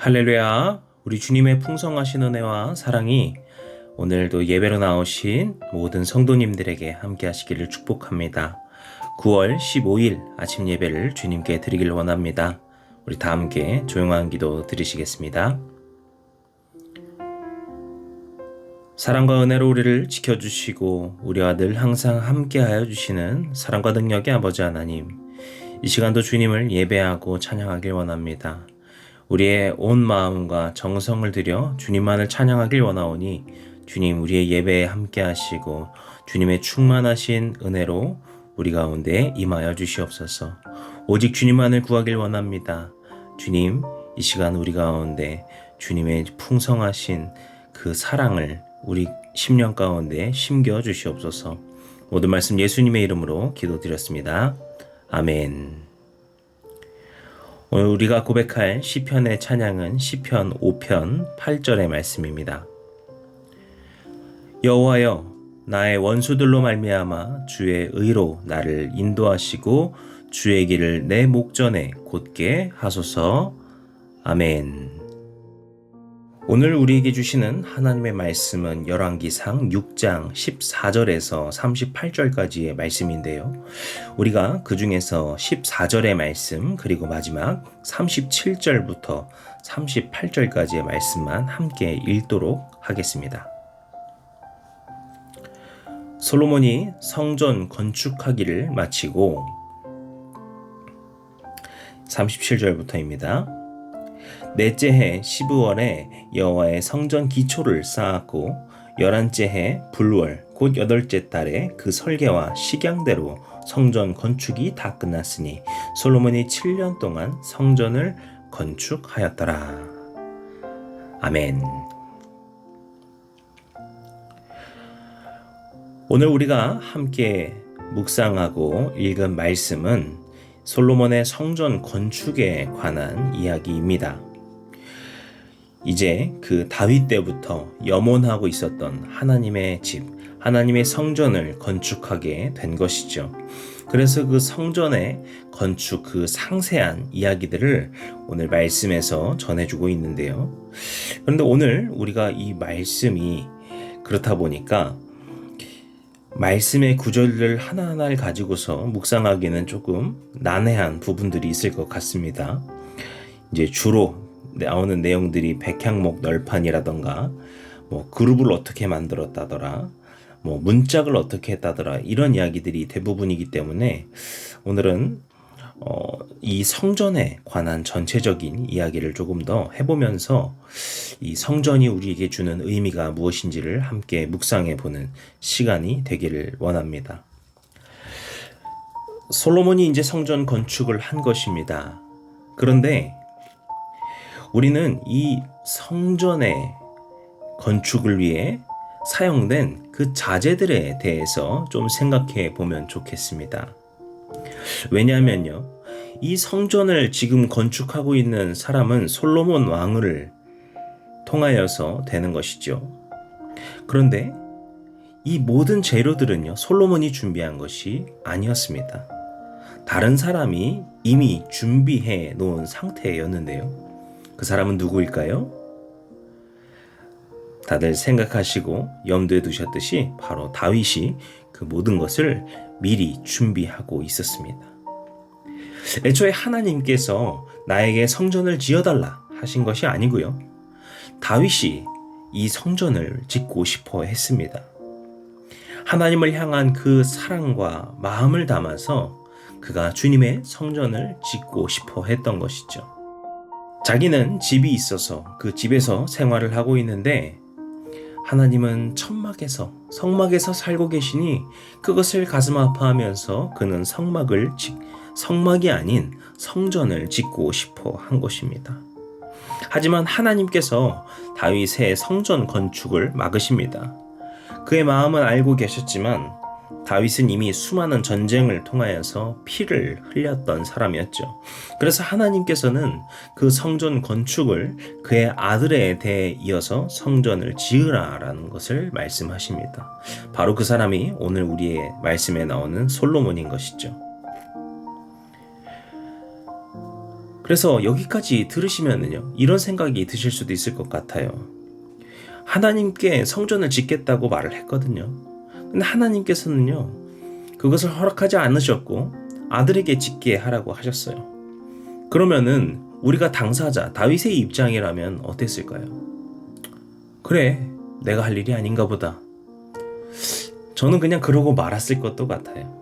할렐루야. 우리 주님의 풍성하신 은혜와 사랑이 오늘도 예배로 나오신 모든 성도님들에게 함께 하시기를 축복합니다. 9월 15일 아침 예배를 주님께 드리길 원합니다. 우리 다 함께 조용한 기도 드리시겠습니다. 사랑과 은혜로 우리를 지켜주시고 우리와 늘 항상 함께하여 주시는 사랑과 능력의 아버지 하나님 이 시간도 주님을 예배하고 찬양하길 원합니다. 우리의 온 마음과 정성을 들여 주님만을 찬양하길 원하오니 주님 우리의 예배에 함께 하시고 주님의 충만하신 은혜로 우리 가운데 임하여 주시옵소서. 오직 주님만을 구하길 원합니다. 주님 이 시간 우리 가운데 주님의 풍성하신 그 사랑을 우리 심령 가운데 심겨 주시옵소서. 모든 말씀 예수님의 이름으로 기도드렸습니다. 아멘. 오늘 우리가 고백할 시편의 찬양은 시편 5편 8절의 말씀입니다. 여호와여 나의 원수들로 말미암아 주의 의로 나를 인도하시고 주의 길을 내 목전에 곧게 하소서. 아멘. 오늘 우리에게 주시는 하나님의 말씀은 열왕기상 6장 14절에서 38절까지의 말씀인데요. 우리가 그 중에서 14절의 말씀 그리고 마지막 37절부터 38절까지의 말씀만 함께 읽도록 하겠습니다. 솔로몬이 성전 건축하기를 마치고 37절부터입니다. 넷째 해 12월에 여호와의 성전 기초를 쌓았고 열한째 해 불월 곧 여덟째 달에 그 설계와 식양대로 성전 건축이 다 끝났으니 솔로몬이 7년 동안 성전을 건축하였더라. 아멘. 오늘 우리가 함께 묵상하고 읽은 말씀은 솔로몬의 성전 건축에 관한 이야기입니다. 이제 그 다윗 때부터 염원하고 있었던 하나님의 집, 하나님의 성전을 건축하게 된 것이죠. 그래서 그 성전의 건축 그 상세한 이야기들을 오늘 말씀에서 전해주고 있는데요. 그런데 오늘 우리가 이 말씀이 그렇다 보니까 말씀의 구절을 하나하나를 가지고서 묵상하기는 조금 난해한 부분들이 있을 것 같습니다. 이제 주로 나오는 내용들이 백향목 널판이라던가 뭐 그룹을 어떻게 만들었다더라 뭐 문짝을 어떻게 했다더라 이런 이야기들이 대부분이기 때문에 오늘은 어, 이 성전에 관한 전체적인 이야기를 조금 더 해보면서 이 성전이 우리에게 주는 의미가 무엇인지를 함께 묵상해 보는 시간이 되기를 원합니다. 솔로몬이 이제 성전 건축을 한 것입니다. 그런데 우리는 이 성전의 건축을 위해 사용된 그 자재들에 대해서 좀 생각해 보면 좋겠습니다. 왜냐하면요, 이 성전을 지금 건축하고 있는 사람은 솔로몬 왕을 통하여서 되는 것이죠. 그런데 이 모든 재료들은요, 솔로몬이 준비한 것이 아니었습니다. 다른 사람이 이미 준비해 놓은 상태였는데요. 그 사람은 누구일까요? 다들 생각하시고 염두에 두셨듯이 바로 다윗이 그 모든 것을 미리 준비하고 있었습니다. 애초에 하나님께서 나에게 성전을 지어달라 하신 것이 아니고요. 다윗이 이 성전을 짓고 싶어 했습니다. 하나님을 향한 그 사랑과 마음을 담아서 그가 주님의 성전을 짓고 싶어 했던 것이죠. 자기는 집이 있어서 그 집에서 생활을 하고 있는데 하나님은 천막에서 성막에서 살고 계시니 그것을 가슴 아파하면서 그는 성막을 성막이 아닌 성전을 짓고 싶어 한 것입니다. 하지만 하나님께서 다윗의 성전 건축을 막으십니다. 그의 마음은 알고 계셨지만 다윗은 이미 수많은 전쟁을 통하여서 피를 흘렸던 사람이었죠. 그래서 하나님께서는 그 성전 건축을 그의 아들에 대해 이어서 성전을 지으라라는 것을 말씀하십니다. 바로 그 사람이 오늘 우리의 말씀에 나오는 솔로몬인 것이죠. 그래서 여기까지 들으시면은요, 이런 생각이 드실 수도 있을 것 같아요. 하나님께 성전을 짓겠다고 말을 했거든요. 근데 하나님께서는요, 그것을 허락하지 않으셨고, 아들에게 짓게 하라고 하셨어요. 그러면은, 우리가 당사자, 다윗의 입장이라면 어땠을까요? 그래, 내가 할 일이 아닌가 보다. 저는 그냥 그러고 말았을 것도 같아요.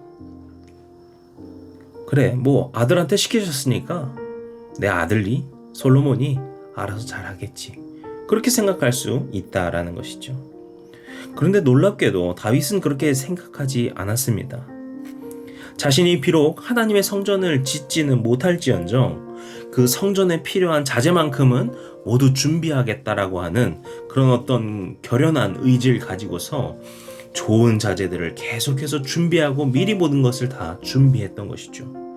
그래, 뭐 아들한테 시키셨으니까 내 아들이 솔로몬이 알아서 잘하겠지. 그렇게 생각할 수 있다라는 것이죠. 그런데 놀랍게도 다윗은 그렇게 생각하지 않았습니다. 자신이 비록 하나님의 성전을 짓지는 못할지언정 그 성전에 필요한 자재만큼은 모두 준비하겠다라고 하는 그런 어떤 결연한 의지를 가지고서 좋은 자재들을 계속해서 준비하고 미리 모든 것을 다 준비했던 것이죠.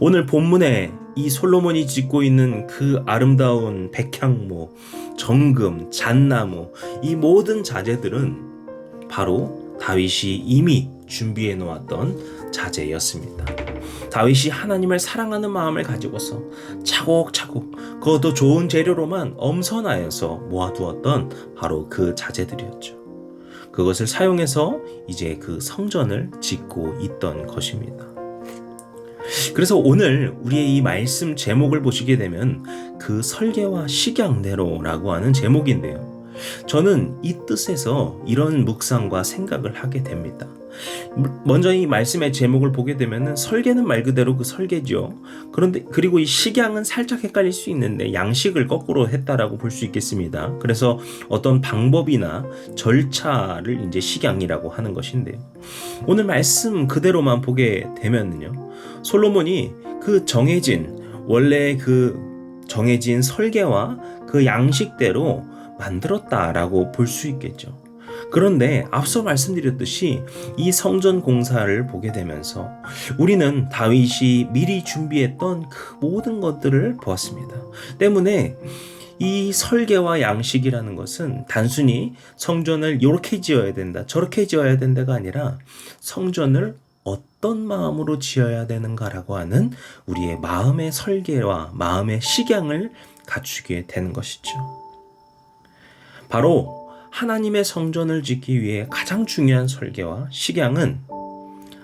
오늘 본문에 이 솔로몬이 짓고 있는 그 아름다운 백향목, 정금, 잣나무, 이 모든 자재들은 바로 다윗이 이미 준비해 놓았던 자재였습니다. 다윗이 하나님을 사랑하는 마음을 가지고서 차곡차곡 그것도 좋은 재료로만 엄선하여서 모아두었던 바로 그 자재들이었죠. 그것을 사용해서 이제 그 성전을 짓고 있던 것입니다. 그래서 오늘 우리의 이 말씀 제목을 보시게 되면 그 설계와 식양대로라고 하는 제목인데요. 저는 이 뜻에서 이런 묵상과 생각을 하게 됩니다. 먼저 이 말씀의 제목을 보게 되면은 설계는 말 그대로 그 설계죠. 그런데 그리고 이 식양은 살짝 헷갈릴 수 있는데 양식을 거꾸로 했다라고 볼 수 있겠습니다. 그래서 어떤 방법이나 절차를 이제 식양이라고 하는 것인데요. 오늘 말씀 그대로만 보게 되면은요. 솔로몬이 그 정해진 원래 그 정해진 설계와 그 양식대로 만들었다라고 볼 수 있겠죠. 그런데 앞서 말씀드렸듯이 이 성전 공사를 보게 되면서 우리는 다윗이 미리 준비했던 그 모든 것들을 보았습니다. 때문에 이 설계와 양식이라는 것은 단순히 성전을 이렇게 지어야 된다, 저렇게 지어야 된다가 아니라 성전을 어떤 마음으로 지어야 되는가라고 하는 우리의 마음의 설계와 마음의 식양을 갖추게 되는 것이죠. 바로 하나님의 성전을 짓기 위해 가장 중요한 설계와 식양은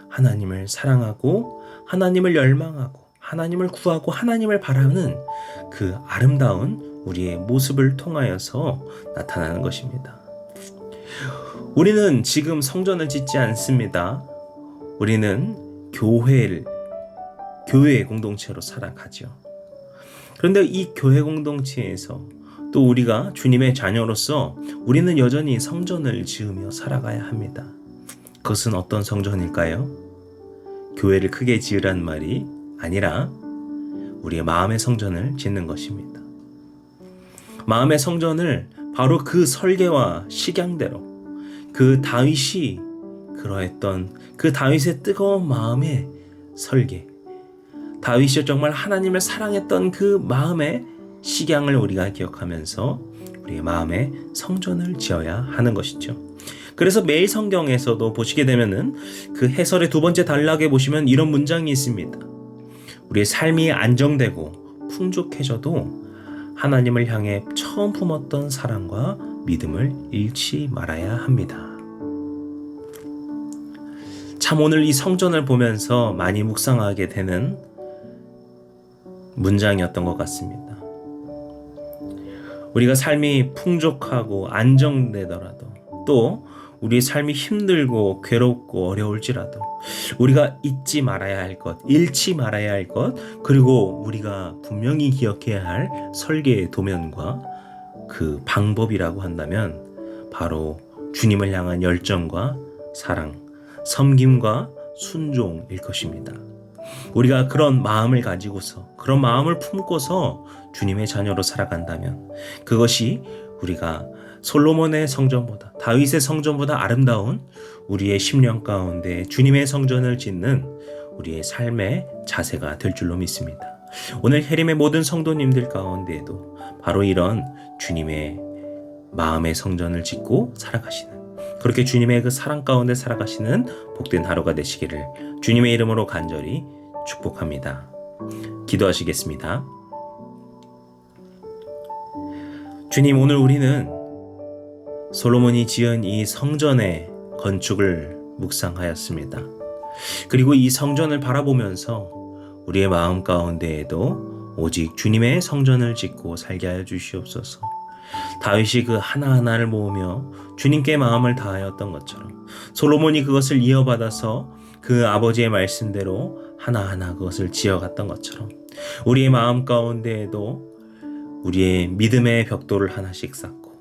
하나님을 사랑하고 하나님을 열망하고 하나님을 구하고 하나님을 바라는 그 아름다운 우리의 모습을 통하여서 나타나는 것입니다. 우리는 지금 성전을 짓지 않습니다. 우리는 교회를 교회 공동체로 살아가죠. 그런데 이 교회 공동체에서 또 우리가 주님의 자녀로서 우리는 여전히 성전을 지으며 살아가야 합니다. 그것은 어떤 성전일까요? 교회를 크게 지으란 말이 아니라 우리의 마음의 성전을 짓는 것입니다. 마음의 성전을 바로 그 설계와 식양대로 그 다윗이 그러했던 그 다윗의 뜨거운 마음의 설계 다윗이 정말 하나님을 사랑했던 그 마음의 식양을 우리가 기억하면서 우리의 마음에 성전을 지어야 하는 것이죠. 그래서 매일 성경에서도 보시게 되면은 그 해설의 두 번째 단락에 보시면 이런 문장이 있습니다. 우리의 삶이 안정되고 풍족해져도 하나님을 향해 처음 품었던 사랑과 믿음을 잃지 말아야 합니다. 참 오늘 이 성전을 보면서 많이 묵상하게 되는 문장이었던 것 같습니다. 우리가 삶이 풍족하고 안정되더라도 또 우리의 삶이 힘들고 괴롭고 어려울지라도 우리가 잊지 말아야 할 것, 잃지 말아야 할 것, 그리고 우리가 분명히 기억해야 할 설계의 도면과 그 방법이라고 한다면 바로 주님을 향한 열정과 사랑, 섬김과 순종일 것입니다. 우리가 그런 마음을 가지고서 그런 마음을 품고서 주님의 자녀로 살아간다면 그것이 우리가 솔로몬의 성전보다 다윗의 성전보다 아름다운 우리의 심령 가운데 주님의 성전을 짓는 우리의 삶의 자세가 될 줄로 믿습니다. 오늘 해림의 모든 성도님들 가운데에도 바로 이런 주님의 마음의 성전을 짓고 살아가시는 그렇게 주님의 그 사랑 가운데 살아가시는 복된 하루가 되시기를 주님의 이름으로 간절히 축복합니다. 기도하시겠습니다. 주님, 오늘 우리는 솔로몬이 지은 이 성전의 건축을 묵상하였습니다. 그리고 이 성전을 바라보면서 우리의 마음 가운데에도 오직 주님의 성전을 짓고 살게 하여 주시옵소서. 다윗이 그 하나하나를 모으며 주님께 마음을 다하였던 것처럼 솔로몬이 그것을 이어받아서 그 아버지의 말씀대로 하나하나 그것을 지어갔던 것처럼 우리의 마음 가운데에도 우리의 믿음의 벽돌을 하나씩 쌓고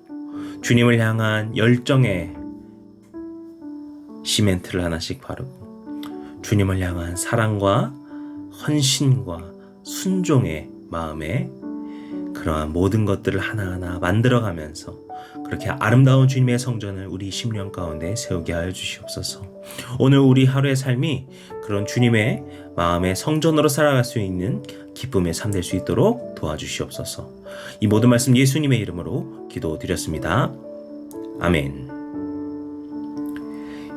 주님을 향한 열정의 시멘트를 하나씩 바르고 주님을 향한 사랑과 헌신과 순종의 마음에 그러한 모든 것들을 하나하나 만들어가면서 그렇게 아름다운 주님의 성전을 우리 심령 가운데 세우게 하여 주시옵소서. 오늘 우리 하루의 삶이 그런 주님의 마음의 성전으로 살아갈 수 있는 기쁨의 삶 될 수 있도록 도와주시옵소서. 이 모든 말씀 예수님의 이름으로 기도드렸습니다. 아멘.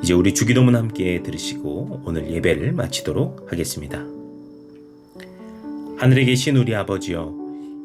이제 우리 주기도문 함께 들으시고 오늘 예배를 마치도록 하겠습니다. 하늘에 계신 우리 아버지여